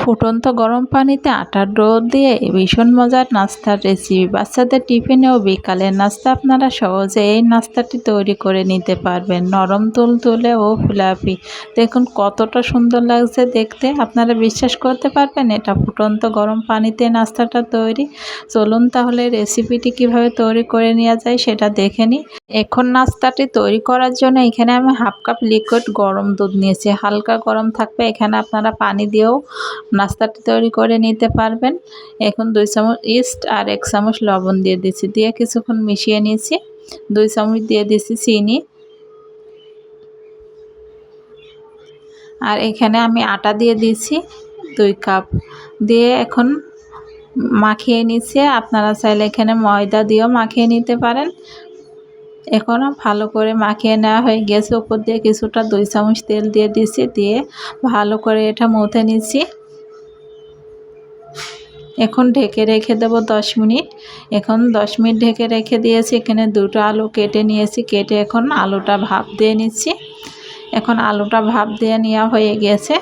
ফুটন্ত গরম পানিতে আটার ডো দিয়ে ভীষণ মজার নাস্তার রেসিপি বাচ্চাদের টিফিনে ও বিকালের নাস্তা আপনারা সহজে এই নাস্তাটি তৈরি করে নিতে পারবেন। নরম তুল তুলে ও ফুলাপি দেখুন কতটা সুন্দর লাগছে দেখতে। আপনারা বিশ্বাস করতে পারবেন এটা ফুটন্ত গরম পানিতে নাস্তাটা তৈরি। চলুন তাহলে রেসিপিটি কীভাবে তৈরি করে নেওয়া যায় সেটা দেখে নিই। এখন নাস্তাটি তৈরি করার জন্য এখানে আমি হাফ কাপ লিকুইড গরম দুধ নিয়েছি। হালকা গরম থাকবে। এখানে আপনারা পানি দিয়েও নাস্তাটি তৈরি করে নিতে পারবেন। এখন দুই চামচ ইস্ট আর এক চামচ লবণ দিয়ে দিচ্ছি। দিয়ে কিছুক্ষণ মিশিয়ে নিয়েছি। দুই চামচ দিয়ে দিচ্ছি চিনি। আর এখানে আমি আটা দিয়ে দিয়েছি দুই কাপ। দিয়ে এখন মাখিয়ে নিচ্ছে। আপনারা চাইলে এখানে ময়দা দিয়েও মাখিয়ে নিতে পারেন। এখনও ভালো করে মাখিয়ে নেওয়া হয়ে গেছে। উপর দিয়ে কিছুটা দুই চামচ তেল দিয়ে দিচ্ছি দিয়ে ভালো করে এটা মুথে নিচ্ছি। এখন ঢেকে রেখে দেবো দশ মিনিট। এখন দশ মিনিট ঢেকে রেখে দিয়েছি। এখানে দুটো আলু কেটে নিয়েছি। কেটে এখন আলুটা ভাপ দিয়ে নিচ্ছি। এখন আলুটা ভাপ দিয়ে নেওয়া হয়ে গেছে।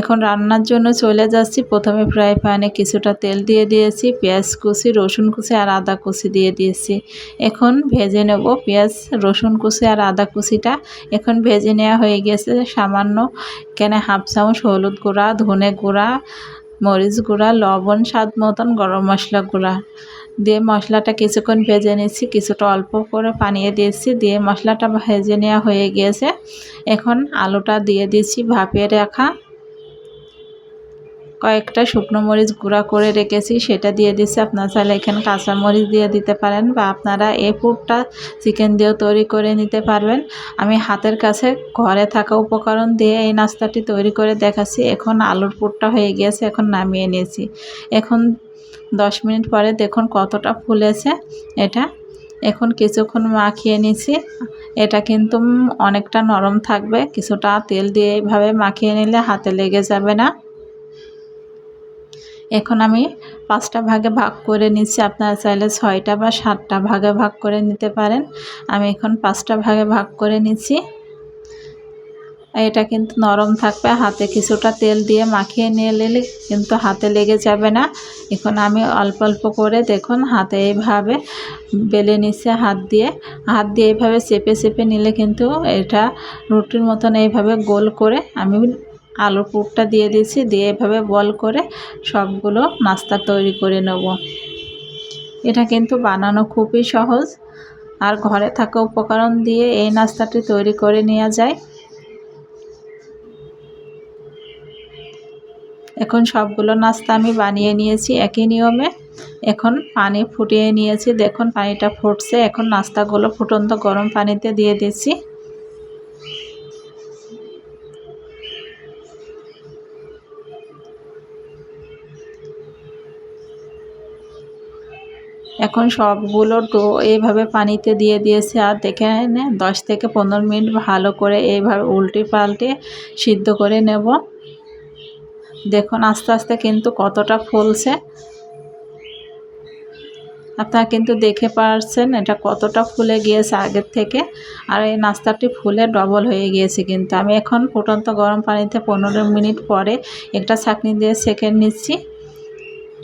এখন রান্নার জন্য চলে যাচ্ছি। প্রথমে ফ্রাই প্যানে কিছুটা তেল দিয়ে দিয়েছি, পেঁয়াজ কুচি, রসুন কুচি আর আদা কুচি দিয়ে দিয়েছি। এখন ভেজে নেব পেঁয়াজ, রসুন কুচি আর আদা কুচিটা। এখন ভেজে নেওয়া হয়ে গেছে সামান্য কেন হাফ চামচ হলুদ গুঁড়া, ধনে গুঁড়া মরিচ গুঁড়া, লবণ, স্বাদ মতন গরম মশলা গুঁড়া। দিয়ে মশলাটা কিছুক্ষণ ভেজে নিচ্ছি কিছুটা অল্প করে পানিয়ে দিয়েছি। দিয়ে মশলাটা ভেজে নেওয়া হয়ে গিয়েছে। এখন আলুটা দিয়ে দিচ্ছি ভাপিয়ে রাখা। কয়েকটা শুকনো মরিচ গুঁড়া করে রেখেছি, সেটা দিয়ে দিচ্ছি। আপনারা চাইলে এখানে কাঁচা মরিচ দিয়ে দিতে পারেন বা আপনারা এই পুরটা চিকেন দিয়েও তৈরি করে নিতে পারবেন। আমি হাতের কাছে ঘরে থাকা উপকরণ দিয়ে এই নাস্তাটি তৈরি করে দেখাচ্ছি। এখন আলুর পুরটা হয়ে গিয়েছে, এখন নামিয়ে নিয়েছি। এখন দশ মিনিট পরে দেখুন কতটা ফুলেছে এটা। এখন কিছুক্ষণ মাখিয়ে নিছি এটা কিন্তু অনেকটা নরম থাকবে, কিছুটা তেল দিয়ে এইভাবে মাখিয়ে নিলে হাতে লেগে যাবে না। এখন আমি পাঁচটা ভাগে ভাগ করে নিচ্ছি। আপনারা চাইলে ছয়টা বা সাতটা ভাগে ভাগ করে নিতে পারেন। আমি এখন পাঁচটা ভাগে ভাগ করে নিচ্ছি। এটা কিন্তু নরম থাকবে। হাতে কিছুটা তেল দিয়ে মাখিয়ে নিয়ে নিলে কিন্তু হাতে লেগে যাবে না। এখন আমি অল্প অল্প করে দেখুন হাতে এইভাবে বেলে নিচ্ছে হাত দিয়ে। হাত দিয়ে এইভাবে চেপে চেপে নিলে কিন্তু এটা রুটির মতন এইভাবে গোল করে আমি আলুর পুরটা দিয়ে দিয়েছি, দিয়ে এভাবে বল করে সবগুলো নাস্তা তৈরি করে নেব। এটা কিন্তু বানানো খুবই সহজ। আর ঘরে থাকা উপকরণ দিয়ে এই নাস্তাটি তৈরি করে নেওয়া যায়। এখন সবগুলো নাস্তা আমি বানিয়ে নিয়েছি একই নিয়মে। এখন পানি ফুটিয়ে নিয়েছি। দেখুন, পানিটা ফুটছে। এখন নাস্তাগুলো ফুটন্ত গরম পানিতে দিয়ে দিচ্ছি। এখন সবগুলো ডো এইভাবে পানিতে দিয়ে দিয়েছে আর দেখে দশ থেকে পনেরো মিনিট ভালো করে এইভাবে উল্টে পাল্টে সিদ্ধ করে নেব। দেখুন আস্তে আস্তে কিন্তু কতটা ফুলছে। আপনারা কিন্তু দেখে পারছেন এটা কতটা ফুলে গিয়েছে আগের থেকে। আর এই নাস্তাটি ফুলে ডবল হয়ে গিয়েছে কিন্তু। আমি এখন ফুটন্ত গরম পানিতে পনেরো মিনিট পরে একটা ছাঁকনি দিয়ে সেঁকে নিচ্ছি।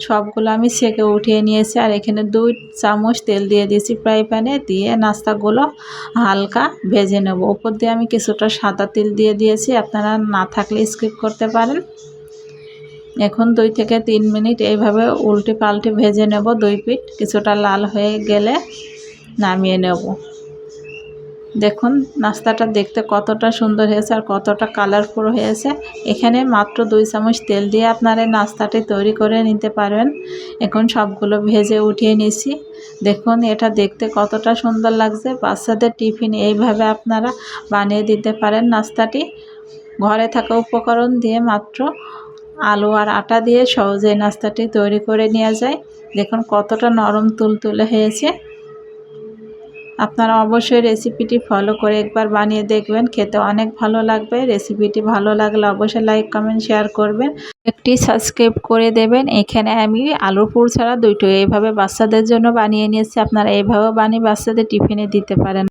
সবগুলো আমি সেকে উঠিয়ে নিয়েছি আর এখানে দুই চামচ তেল দিয়ে দিয়েছি ফ্রাই প্যানে। দিয়ে নাস্তাগুলো হালকা ভেজে নেব। উপর দিয়ে আমি কিছুটা সাদা তেল দিয়ে দিয়েছি। আপনারা না থাকলে স্কিপ করতে পারেন। এখন দুই থেকে তিন মিনিট এইভাবে উল্টে পাল্টে ভেজে নেব দুই পিঠ। কিছুটা লাল হয়ে গেলে নামিয়ে নেব। দেখুন, নাস্তাটা দেখতে কতটা সুন্দর হয়েছে আর কতটা কালারফুল হয়েছে। এখানে মাত্র দুই চামচ তেল দিয়ে আপনারা নাস্তাটি তৈরি করে নিতে পারবেন। এখন সবগুলো ভেজে উঠিয়ে নিছি দেখুন, এটা দেখতে কতটা সুন্দর লাগছে। বাচ্চাদের টিফিন এইভাবে আপনারা বানিয়ে দিতে পারেন নাস্তাটি। ঘরে থাকা উপকরণ দিয়ে মাত্র আলু আর আটা দিয়ে সহজে নাস্তাটি তৈরি করে নেওয়া যায়। দেখুন, কতটা নরম তুলতুলে হয়েছে। আপনারা অবশ্যই রেসিপিটি ফলো করে একবার বানিয়ে দেখবেন। খেতে অনেক ভালো লাগবে। রেসিপিটি ভালো লাগলে অবশ্যই লাইক কমেন্ট শেয়ার করবেন। একটি সাবস্ক্রাইব করে দেবেন। এখানে আমি আলুর পুর ছাড়া দুইটো এইভাবে বাচ্চাদের জন্য বানিয়ে নিয়েছি। আপনারা এইভাবে বানিয়ে বাচ্চাদের টিফিনে দিতে পারেন।